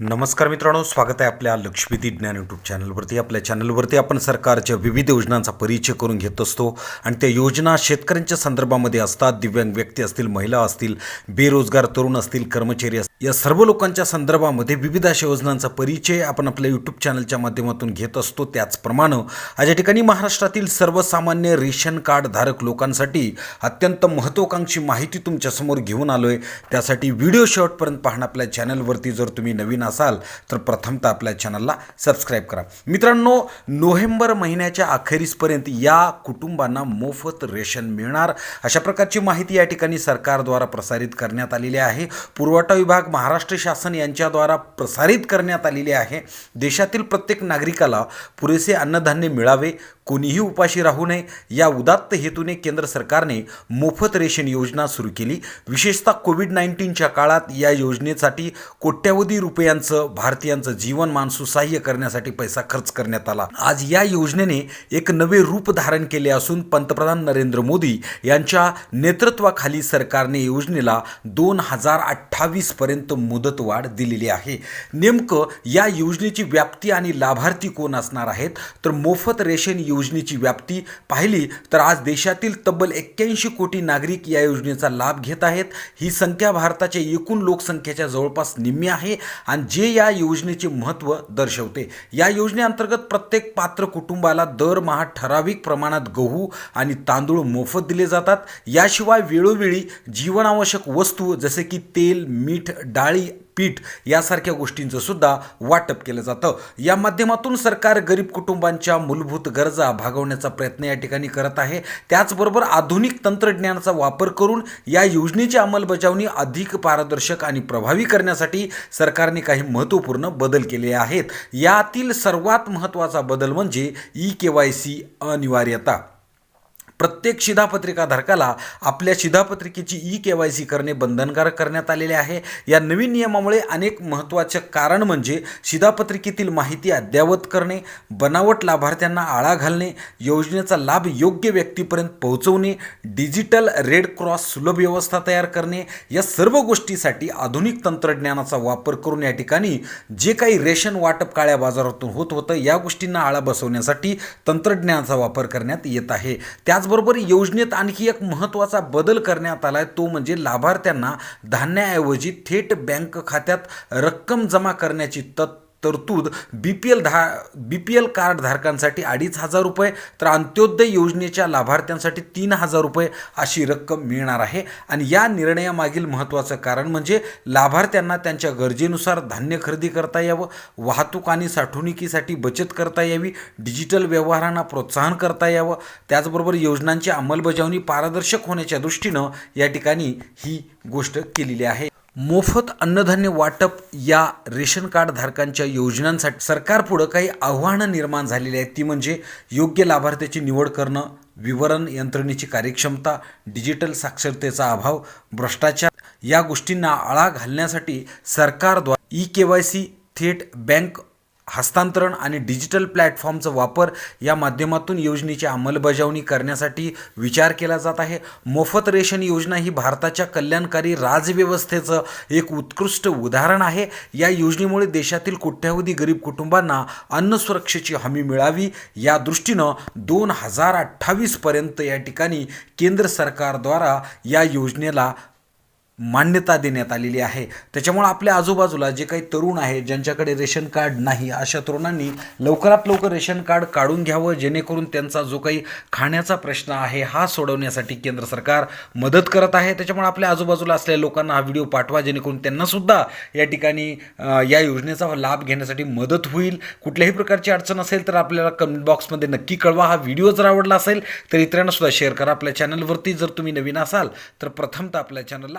नमस्कार मित्रांनो स्वागत आहे आपल्या लक्ष्मीती ज्ञान यूट्यूब चॅनलवरती आपल्या चॅनलवरती आपण सरकारच्या विविध योजनांचा परिचय करून घेत असतो आणि त्या योजना शेतकऱ्यांच्या संदर्भामध्ये असतात. दिव्यांग व्यक्ती असतील महिला असतील बेरोजगार तरुण असतील कर्मचारी असतील या सर्व लोकांच्या संदर्भामध्ये विविध अशा योजनांचा परिचय आपण आपल्या यूट्यूब चॅनलच्या माध्यमातून घेत असतो. त्याचप्रमाणे आज या ठिकाणी महाराष्ट्रातील सर्वसामान्य रेशन कार्ड धारक लोकांसाठी अत्यंत महत्त्वाकांक्षी माहिती तुमच्यासमोर घेऊन आलो आहे त्यासाठी व्हिडिओ शेवटपर्यंत पाहणं आपल्या चॅनलवरती जर तुम्ही नवीन असाल तर प्रथमतः आपल्या चॅनलला सबस्क्राईब करा. मित्रांनो नोव्हेंबर महिन्याच्या अखेरीसपर्यंत या कुटुंबांना मोफत रेशन मिळणार. अशा प्रकारची माहिती या ठिकाणी सरकारद्वारा प्रसारित करण्यात आलेली आहे. पुरवठा विभाग महाराष्ट्र शासन यांच्याद्वारा प्रसारित करण्यात आलेली आहे. देशातील प्रत्येक नागरिकाला पुरेसे अन्नधान्य मिळावे कोणीही उपाशी राहू नये. या उदात्त हेतूने केंद्र सरकारने मोफत रेशन योजना सुरू केली. विशेषतः कोविड नाईन्टीनच्या काळात या योजनेसाठी कोट्यवधी रुपयांचं भारतीयांचं जीवनमान सुसहाय्य करण्यासाठी पैसा खर्च करण्यात आला. आज या योजनेने एक नवे रूप धारण केले असून पंतप्रधान नरेंद्र मोदी यांच्या नेतृत्वाखाली सरकारने योजनेला दोन हजार अठ्ठावीसपर्यंत मुदतवाढ दिलेली आहे. नेमकं या योजनेची व्याप्ती आणि लाभार्थी कोण असणार आहेत? तर मोफत रेशन योजनेची व्याप्ती पाहिली तर आज देशातील तब्बल एक्क्याऐंशी कोटी नागरिक या योजनेचा लाभ घेत आहेत. ही संख्या भारताच्या एकूण लोकसंख्येच्या जवळपास निम्मी आहे आणि जे या योजनेचे महत्त्व दर्शवते. या योजनेअंतर्गत प्रत्येक पात्र कुटुंबाला दरमहा ठराविक प्रमाणात गहू आणि तांदूळ मोफत दिले जातात. याशिवाय वेळोवेळी जीवनावश्यक वस्तू जसे की तेल मीठ डाळी पीठ यासारख्या गोष्टींचं सुद्धा वाटप केलं जातं. या माध्यमातून सरकार गरीब कुटुंबांच्या मूलभूत गरजा भागवण्याचा प्रयत्न या ठिकाणी करत आहे. त्याचबरोबर आधुनिक तंत्रज्ञानाचा वापर करून या योजनेची अंमलबजावणी अधिक पारदर्शक आणि प्रभावी करण्यासाठी सरकारने काही महत्त्वपूर्ण बदल केले आहेत. यातील सर्वात महत्त्वाचा बदल म्हणजे ई के वाय सी अनिवार्यता. प्रत्येक शिधापत्रिकाधारकाला आपल्या शिधापत्रिकेची ई के वाय सी करणे बंधनकारक करण्यात आलेले आहे. या नवीन नियमामुळे अनेक महत्त्वाचे कारण म्हणजे शिधापत्रिकेतील माहिती अद्ययावत करणे बनावट लाभार्थ्यांना आळा घालणे योजनेचा लाभ योग्य व्यक्तीपर्यंत पोहोचवणे डिजिटल रेड क्रॉस सुलभ व्यवस्था तयार करणे या सर्व गोष्टीसाठी आधुनिक तंत्रज्ञानाचा वापर करून या ठिकाणी जे काही रेशन वाटप काळ्या बाजारातून होत होतं या गोष्टींना आळा बसवण्यासाठी तंत्रज्ञानाचा वापर करण्यात येत आहे. त्याचबरोबर योजनेत आणखी एक महत्त्वाचा बदल करण्यात आला आहे तो म्हणजे लाभार्थ्यांना धान्याऐवजी थेट बँक खात्यात रक्कम जमा करण्याची तत् तरतूद बी पी एल धा बी पी एल कार्ड धारकांसाठी अडीच हजार रुपये तर अंत्योदय योजनेच्या लाभार्थ्यांसाठी तीन हजार रुपये अशी रक्कम मिळणार आहे. आणि या निर्णयामागील महत्त्वाचं कारण म्हणजे लाभार्थ्यांना त्यांच्या गरजेनुसार धान्य खरेदी करता यावं वाहतूक आणि साठवणुकीसाठी बचत करता यावी डिजिटल व्यवहारांना प्रोत्साहन करता यावं. त्याचबरोबर योजनांची अंमलबजावणी पारदर्शक होण्याच्या दृष्टीनं या ठिकाणी ही गोष्ट केलेली आहे. मोफत अन्नधान्य वाटप या रेशन कार्ड धारकांच्या योजनांसाठी सरकारपुढं काही आव्हानं निर्माण झालेली आहेत. ती म्हणजे योग्य लाभार्थ्याची निवड करणं विवरण यंत्रणेची कार्यक्षमता डिजिटल साक्षरतेचा अभाव भ्रष्टाचार या गोष्टींना आळा घालण्यासाठी सरकारद्वारा ई के वाय सी थेट बँक हस्तांतरण आणि डिजिटल प्लॅटफॉर्मचा वापर या माध्यमातून योजनेची अंमलबजावणी करण्यासाठी विचार केला जात आहे. मोफत रेशन योजना ही भारताच्या कल्याणकारी राजव्यवस्थेचं एक उत्कृष्ट उदाहरण आहे. या योजनेमुळे देशातील कोट्यावधी गरीब कुटुंबांना अन्न सुरक्षेची हमी मिळावी. या दृष्टीनं दोन हजार अठ्ठावीसपर्यंत या ठिकाणी केंद्र सरकारद्वारा या योजनेला मान्यता देण्यात आलेली आहे. त्याच्यामुळे आपल्या आजूबाजूला जे काही तरुण आहे ज्यांच्याकडे रेशन कार्ड नाही अशा तरुणांनी लवकरात लवकर रेशन कार्ड काढून घ्यावं जेणेकरून त्यांचा जो काही खाण्याचा प्रश्न आहे हा सोडवण्यासाठी केंद्र सरकार मदत करत आहे. त्याच्यामुळे आपल्या आजूबाजूला असलेल्या लोकांना हा व्हिडिओ पाठवा जेणेकरून त्यांनासुद्धा या ठिकाणी या योजनेचा लाभ घेण्यासाठी मदत होईल. कुठल्याही प्रकारची अडचण असेल तर आपल्याला कमेंट बॉक्समध्ये नक्की कळवा. हा व्हिडिओ जर आवडला असेल तर इतरांनासुद्धा शेअर करा. आपल्या चॅनलवरती जर तुम्ही नवीन असाल तर प्रथमतः आपल्या चॅनलला